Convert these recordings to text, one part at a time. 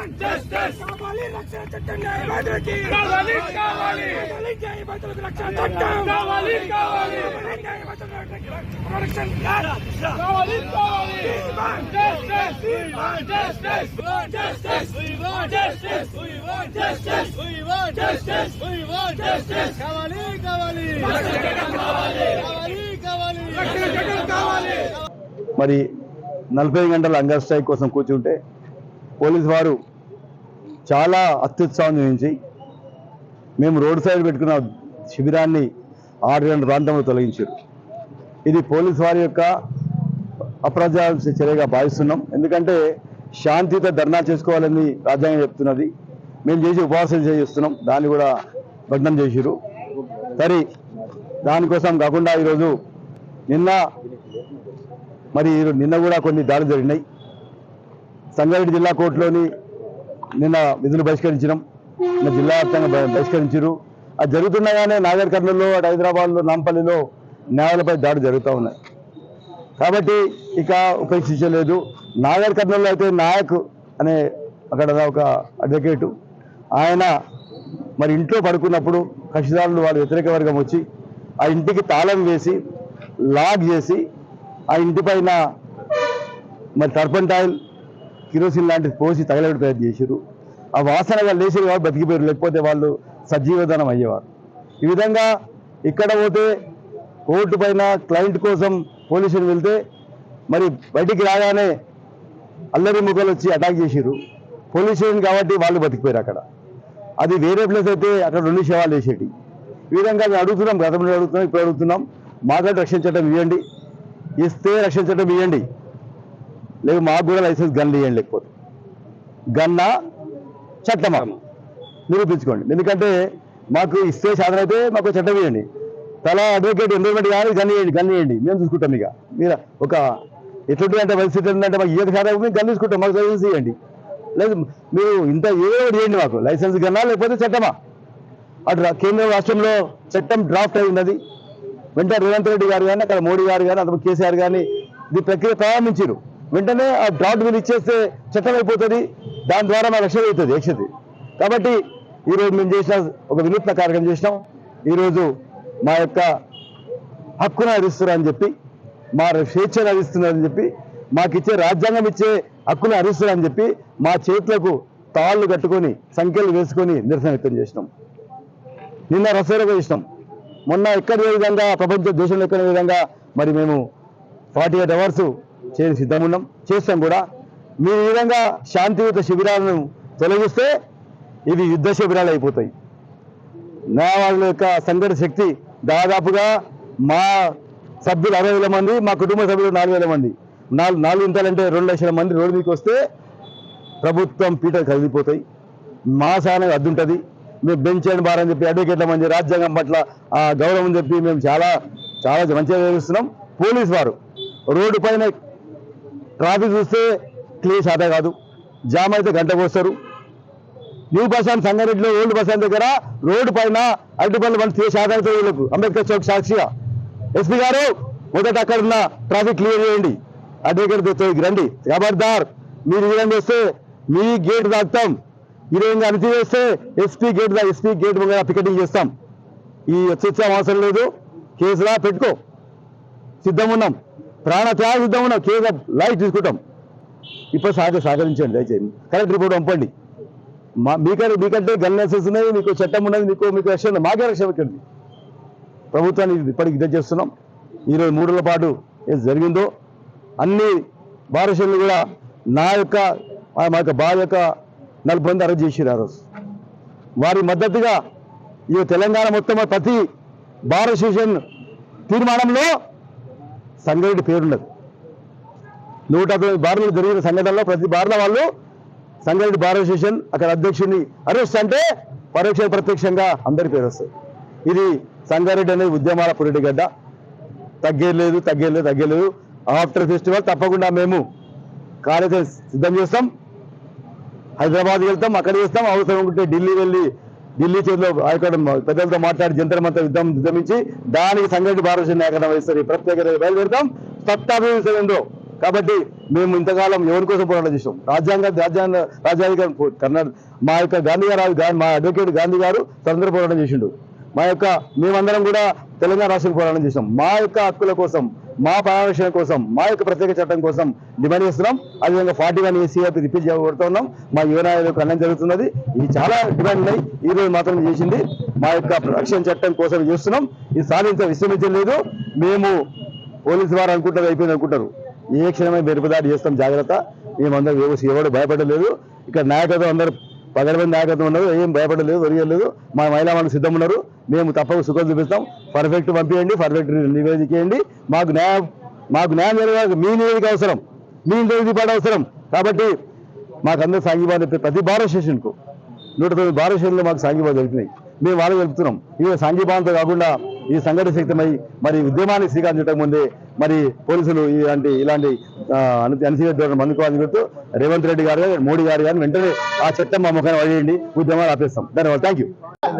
కావాలి రక్షణ చట్టం న్యాయవాదులకి కావాలి కావాలి! న్యాయవాదులకు రక్షణ చట్టం! కావాలి కావాలి! ప్రొడక్షన్ కావాలి కావాలి. కావాలి! కావాలి రక్షణ చట్టం కావాలి కావాలి కావాలి రక్షణ చట్టం కావాలి మరి నలభై గంటల అంగర్ స్ట్రైక్ కోసం కూర్చుంటే పోలీస్ వారు చాలా అత్యుత్సాహం చూపించి మేము రోడ్ సైడ్ పెట్టుకున్న శిబిరాన్ని ఆరు గంటల ప్రాంతంలో తొలగించారు. ఇది పోలీస్ వారి యొక్క అప్రజాస్య చర్యగా భావిస్తున్నాం. ఎందుకంటే శాంతితో ధర్నా చేసుకోవాలని రాజ్యాంగం చెప్తున్నది. మేము చేసి ఉపవాసం చేస్తున్నాం దాన్ని కూడా భగ్నం చేసిరు సరే దానికోసం కాకుండా ఈరోజు నిన్న మరి నిన్న కూడా కొన్ని దాడులు జరిగినాయి. సంగారెడ్డి జిల్లా కోర్టులోని నిన్న విధులు బహిష్కరించడం నిన్న జిల్లా వ్యాప్తంగా బహిష్కరించారు అది జరుగుతుండగానే నాగర్ కర్నూలులో అటు హైదరాబాద్లో నాంపల్లిలో న్యాయాలపై దాడి జరుగుతూ ఉన్నాయి. కాబట్టి ఇక ఉపేక్షించలేదు నాగర్ కర్నూలులో అయితే నాయక్ అనే అక్కడ ఒక అడ్వకేటు ఆయన మరి ఇంట్లో పడుకున్నప్పుడు కక్షిదారులు వాళ్ళ వ్యతిరేక వర్గం వచ్చి ఆ ఇంటికి తాళం వేసి లాక్ చేసి ఆ ఇంటి పైన మరి టర్పంటాయిల్ కిరోసిన్ లాంటిది పోసి తగలబెట్టి ప్రయత్నం చేశారు ఆ వాసన వాళ్ళు లేచారు వాళ్ళు బతికిపోయారు లేకపోతే వాళ్ళు సజీవధనం అయ్యేవారు. ఈ విధంగా ఇక్కడ పోతే కోర్టు పైన క్లయింట్ కోసం పోలీసులు వెళ్తే మరి బయటికి రాగానే అల్లరి ముఖాలు వచ్చి అటాక్ చేసిరు పోలీస్ స్టేషన్ కాబట్టి వాళ్ళు బతికిపోయారు అక్కడ. అది వేరే ప్లేస్ అయితే అక్కడ రెండు శవాలు వేసేటి. ఈ విధంగా మేము అడుగుతున్నాం గతంలో అడుగుతున్నాం ఇప్పుడు అడుగుతున్నాం. మాకంటే రక్షణ చట్టం ఇవ్వండి. ఇస్తే రక్షణ చట్టం ఇవ్వండి. లేదు మాకు కూడా లైసెన్స్ గన్లు ఇవ్వండి లేకపోతే. గన్నా చట్టమా? నిరూపించుకోండి. ఎందుకంటే మాకు ఇస్తే సాధన అయితే మాకు చట్టం ఇవ్వండి తలా అడ్వకేట్ ఎండోమెంట్ కానీ గన్ ఇవ్వండి గన్ ఇవ్వండి మేము చూసుకుంటాం ఇక. మీరు? ఒక ఎటువంటి అంటే పరిస్థితి ఏంటంటే మాకు ఈత సాధన మేము గన్ తీసుకుంటాం మాకు లైసెన్స్ ఇవ్వండి లేదు మీరు ఇంత ఒకటి చేయండి మాకు. లైసెన్స్ గన్నా లేకపోతే చట్టమా? అటు కేంద్ర రాష్ట్రంలో చట్టం డ్రాఫ్ట్ అయి ఉన్నది. వెంటనే రేవంత్ రెడ్డి గారు కానీ అక్కడ మోడీ గారు కానీ అతను కేసీఆర్ కానీ ఈ ప్రక్రియ ప్రారంభించారు. వెంటనే ఆ డ్రాట్ మీరు ఇచ్చేస్తే చట్టం అయిపోతుంది దాని ద్వారా మా రక్షణ అవుతుంది యక్షతి కాబట్టి ఈరోజు మేము చేసిన ఒక వినూత్న కార్యక్రమం చేసినాం. ఈరోజు మా యొక్క హక్కును హరిస్తున్నారని చెప్పి మా స్వేచ్ఛను హరిస్తున్నారని చెప్పి మాకు ఇచ్చే రాజ్యాంగం ఇచ్చే హక్కును హరిస్తున్నారని చెప్పి మా చేతులకు తాళ్ళు కట్టుకొని సంఖ్యలు వేసుకొని నిరసన వ్యక్తం చేసినాం. నిన్న రసోరగా చేసినాం. మొన్న ఎక్కడ విధంగా ప్రపంచ దేశంలో ఎక్కడి విధంగా మరి మేము ఫార్టీ ఎయిట్ అవర్స్ చేయని సిద్ధమున్నాం. చేస్తాం కూడా. మీ ఈ విధంగా శాంతియుత శిబిరాలను తొలగిస్తే ఇవి యుద్ధ శిబిరాలు అయిపోతాయి. న్యాయవాదుల యొక్క సంఘటన శక్తి దాదాపుగా మా సభ్యులు అరవై వేల మంది మా కుటుంబ సభ్యులు నాలుగు వేల మంది. నాలుగు నాలుగు ఇంతలంటే రెండు లక్షల మంది రోడ్డు మీకు వస్తే ప్రభుత్వం పీటలు కదిలిపోతాయి. మా సహనం అద్దుంటుంది. మేము బెంచ్ అండ్ బార్ అని చెప్పి అడ్వకేట్ల మంది రాజ్యాంగం పట్ల ఆ గౌరవం చెప్పి మేము చాలా చాలా మంచిగా నిర్వహిస్తున్నాం పోలీస్ వారు రోడ్డు పైన ట్రాఫిక్ చూస్తే క్లియర్ సాదా కాదు. జామ్ అయితే గంట వస్తారు. న్యూ బస్ స్టాండ్ సంగారెడ్డిలో ఓల్డ్ బస్ స్టాండ్ దగ్గర రోడ్డు పైన అరటిపల్లి బండి తీసే సాధారణ వీళ్ళకు. అంబేద్కర్ చౌక్ సాక్షిగా. ఎస్పీ గారు మొదట అక్కడ ఉన్న ట్రాఫిక్ క్లియర్ చేయండి. అడ్వకేట్ రండి. ఖబర్దార్ మీరు ఈ విధంగా చేస్తే మీ గేట్ దాకుతాం ఈ విధంగా అణిచివేస్తే ఎస్పీ గేట్ దా ఎస్పీ గేట్ ముంగర పికెటింగ్ చేస్తాం. ఈ వచ్చే అవసరం లేదు. కేసులా పెట్టుకో. సిద్ధం ఉన్నాం. ప్రాణ త్యాగ సిద్ధం లైట్ తీసుకుంటాం. ఇప్పుడు సహజ సహకరించండి దయచేసి కలెక్టర్ రిపోర్ట్ పంపండి. మా మీకంటే మీకంటే గన్ లైసెన్స్ ఉన్నది మీకు చట్టం ఉన్నది మీకు మీకు రక్షణ మాకే రక్షణ పెట్టండి. ప్రభుత్వాన్ని ఇప్పటికి ఇదే చేస్తున్నాం. ఈరోజు మూడు రోజుల పాటు ఏది జరిగిందో అన్ని భారతీయులు కూడా నా యొక్క మా యొక్క బాధ యొక్క నలభై మంది అరెస్ట్ చేసిరు ఆ రోజు. వారి మద్దతుగా ఈ తెలంగాణ మొత్తం ప్రతి భారత తీర్మానంలో సంగారెడ్డి పేరున్నది నూట తొమ్మిది బార్లు జరిగిన సంఘటనలో ప్రతి బార్ల వాళ్ళు సంగారెడ్డి బార్ అసోసియేషన్ అక్కడ అధ్యక్షుడిని అరెస్ట్ అంటే పరోక్ష ప్రత్యక్షంగా అందరి పేరు వస్తుంది. ఇది సంగారెడ్డి అనేది ఉద్యమాల పురిటి గడ్డ తగ్గేలేదు తగ్గేలేదు తగ్గేలేదు. ఆఫ్టర్ ఫెస్టివల్ తప్పకుండా మేము కార్యక్రమం సిద్ధం చేస్తాం. హైదరాబాద్ వెళ్తాం అక్కడ చేస్తాం అవసరం ఉంటే ఢిల్లీ వెళ్ళి ఢిల్లీ చేతిలో ఆయన పెద్దలతో మాట్లాడి జంతర్ మంత్ర యుద్ధం ఉద్యమించి దానికి సంఘటిత భారత నాయకత్వం వహిస్తారు ప్రత్యేక బయలుదేరుతాం. సత్తాభివృద్ధి కాబట్టి మేము ఇంతకాలం ఎవరి కోసం పోరాటం చేసాం రాజ్యాంగ రాజ్యాంగ రాజ్యాంగ కర్ణాటక మా యొక్క గాంధీ గారు మా అడ్వకేట్ గాంధీ గారు స్వతంత్ర పోరాటం చేసిండు. మా యొక్క మేమందరం కూడా తెలంగాణ రాష్ట్రం పోరాటం చేసాం మా యొక్క హక్కుల కోసం మా పరామర్శన కోసం మా యొక్క ప్రత్యేక చట్టం కోసం డిమాండ్ చేస్తున్నాం. అదేవిధంగా ఫార్టీ వన్ ఏసీఆర్ రిపీట్ చేయబడుతూ ఉన్నాం. మా యువనాయకులకు అన్నం జరుగుతున్నది. ఇది చాలా డిమాండ్ ఉన్నాయి. ఈ రోజు మాత్రం చేసింది. మా యొక్క రక్షణ చట్టం కోసం చేస్తున్నాం. ఇది సాధించ విశ్రమించలేదు మేము పోలీసు వారు అనుకుంటారు అయిపోయింది అనుకుంటారు. ఏ క్షణమే బెరుపుదారి చేస్తాం జాగ్రత్త. మేమందరం ఎవరు ఎవరు భయపడలేదు. ఇక్కడ నాయకత్వం అందరూ పది మంది నాయకత్వం ఉన్నారు ఏం భయపడలేదు ఒరియలేదు మా మహిళా వాళ్ళు సిద్ధం ఉన్నారు. మేము తప్పక సుఖం చూపిస్తాం. పర్ఫెక్ట్ పంపించండి పర్ఫెక్ట్ నివేదికేయండి మాకు న్యాయం మాకు న్యాయం మీ నివేదిక అవసరం. మీ నివేదిక పడ అవసరం. కాబట్టి మాకు అందరూ సాంఘీభావం ప్రతి భారత స్టేషన్కు నూట తొమ్మిది భారత స్టేషన్లో మాకు సాంఘీభావం జరిపినాయి మేము వాళ్ళు జరుపుతున్నాం ఈ సాంఘీభావంతో కాకుండా ఈ సంఘటన శక్తిమై మరి ఉద్యమాన్ని శ్రీకారం చుట్టక ముందే మరి పోలీసులు ఇలాంటి ఇలాంటి అనిసీల ధోరణి మందుకోవాలని చెప్తూ రేవంత్ రెడ్డి గారు మోడీ గారు కానీ వెంటనే ఆ చట్టం మా ముఖాన్ని వదిలేయండి. ఉద్యమాలు ఆపేస్తాం. ధన్యవాదాలు. థ్యాంక్ యూ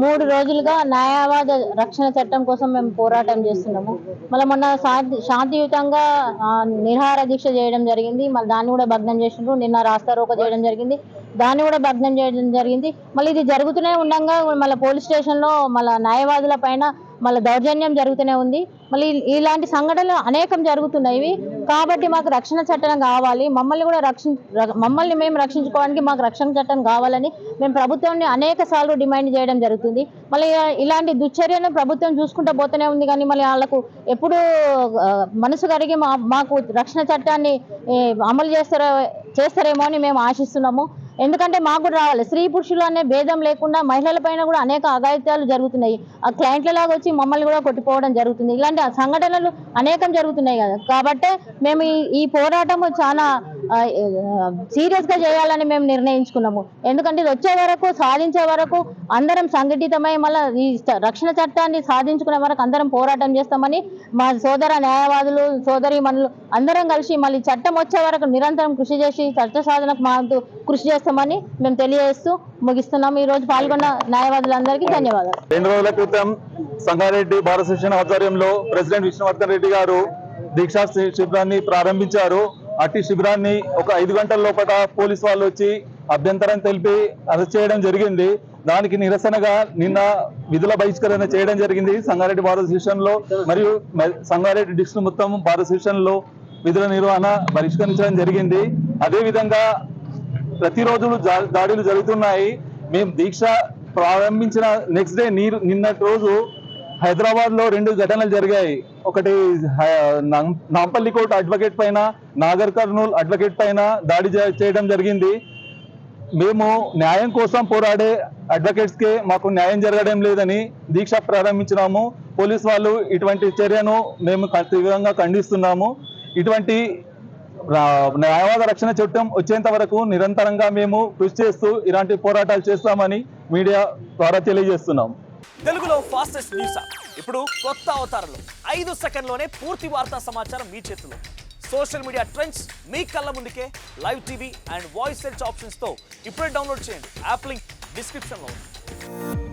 మూడు రోజులుగా న్యాయవాద రక్షణ చట్టం కోసం మేము పోరాటం చేస్తున్నాము. మళ్ళీ మొన్న శాంతి శాంతియుతంగా ఆ, దీక్ష చేయడం జరిగింది. మళ్ళీ దాన్ని కూడా భగ్నం చేసిండ్రు. నిన్న రాస్తారోక చేయడం జరిగింది. దాన్ని కూడా భగ్నం చేయడం జరిగింది. మళ్ళీ ఇది జరుగుతూనే ఉండగా మళ్ళీ పోలీస్ స్టేషన్లో మళ్ళీ న్యాయవాదుల పైన మళ్ళీ దౌర్జన్యం జరుగుతూనే ఉంది. మళ్ళీ ఇలాంటి సంఘటనలు అనేకం జరుగుతున్నాయి కాబట్టి మాకు రక్షణ చట్టం కావాలి. మమ్మల్ని కూడా రక్షణ మమ్మల్ని మేము రక్షించుకోవడానికి మాకు రక్షణ చట్టం కావాలని మేము ప్రభుత్వాన్ని అనేక సార్లు డిమాండ్ చేయడం జరుగుతుంది. మళ్ళీ ఇలాంటి దుశ్చర్యను ప్రభుత్వం చూసుకుంటూ పోతూనే ఉంది కానీ మళ్ళీ వాళ్ళకు ఎప్పుడు మనసు కరిగి మా మాకు రక్షణ చట్టాన్ని అమలు చేస్తారో చేస్తారేమో అని మేము ఆశిస్తున్నాము. ఎందుకంటే మాకు కూడా రావాలి. స్త్రీ పురుషులు అనే భేదం లేకుండా మహిళల పైన కూడా అనేక అఘాయిత్యాలు జరుగుతున్నాయి. ఆ క్లయింట్లలాగా వచ్చి మమ్మల్ని కూడా కొట్టిపోవడం జరుగుతుంది. ఇలాంటి సంఘటనలు అనేకం జరుగుతున్నాయి కదా. కాబట్టి మేము ఈ ఈ పోరాటము చాలా సీరియస్గా చేయాలని మేము నిర్ణయించుకున్నాము. ఎందుకంటే ఇది వచ్చే వరకు సాధించే వరకు అందరం సంఘటితమై మళ్ళీ ఈ రక్షణ చట్టాన్ని సాధించుకునే వరకు అందరం పోరాటం చేస్తామని మా సోదర న్యాయవాదులు సోదరి మనులు అందరం కలిసి మళ్ళీ చట్టం వచ్చే వరకు నిరంతరం కృషి చేసి చట్ట సాధనకు మాకు కృషి చేస్తాం చేస్తామని మేము తెలియజేస్తూ ముగిస్తున్నాము. ఈ రోజు పాల్గొన్న న్యాయవాదులందరికీ ధన్యవాదాలు. రెండు రోజుల క్రితం సంగారెడ్డి భారత శిక్షణ ఆధ్వర్యంలో ప్రెసిడెంట్ విష్ణువర్ధన్ రెడ్డి గారు దీక్షా శిబిరాన్ని ప్రారంభించారు. అట్టి శిబిరాన్ని ఒక ఐదు గంటల లోపల పోలీస్ వాళ్ళు వచ్చి అభ్యంతరం తెలిపి అరెస్ట్ చేయడం జరిగింది. దానికి నిరసనగా నిన్న విధుల బహిష్కరణ చేయడం జరిగింది సంగారెడ్డి భారత శిక్షణలో మరియు సంగారెడ్డి డిస్ట్రిక్ట్ మొత్తం భారత శిక్షణలో విధుల నిర్వహణ బహిష్కరించడం జరిగింది. అదే విధంగా ప్రతిరోజు దాడులు జరుగుతున్నాయి. మేము దీక్ష ప్రారంభించిన నెక్స్ట్ డే నీరు నిన్నటి రోజు హైదరాబాద్లో రెండు ఘటనలు జరిగాయి. ఒకటి హై- నాంపల్లి కోర్టు అడ్వకేట్ పైన నాగర్ కర్నూల్ అడ్వకేట్ పైన దాడి చేయడం జరిగింది. మేము న్యాయం కోసం పోరాడే అడ్వకేట్స్కి మాకు న్యాయం జరగడం లేదని దీక్ష ప్రారంభించినాము. పోలీస్ వాళ్ళు ఇటువంటి చర్యను మేము తీవ్రంగా ఖండిస్తున్నాము. ఇటువంటి న్యాయవాద రక్షణ చట్టం వచ్చేంత వరకు నిరంతరంగా మేము కృషి చేస్తూ ఇలాంటి పోరాటాలు చేస్తామని మీడియా ద్వారా తెలియజేస్తున్నాం. తెలుగులో ఫాస్టెస్ట్ న్యూస్ ఇప్పుడు కొత్త అవతారంలో. ఐదు సెకండ్లోనే పూర్తి వార్తా సమాచారం మీ చేతిలో. సోషల్ మీడియా ట్రెండ్స్ మీ కళ్ళ ముందుకే live TV and voice search ఆప్షన్స్తో ఇప్పుడే డౌన్లోడ్ చేయండి. యాప్ లింక్ డిస్క్రిప్షన్లో ఉంది.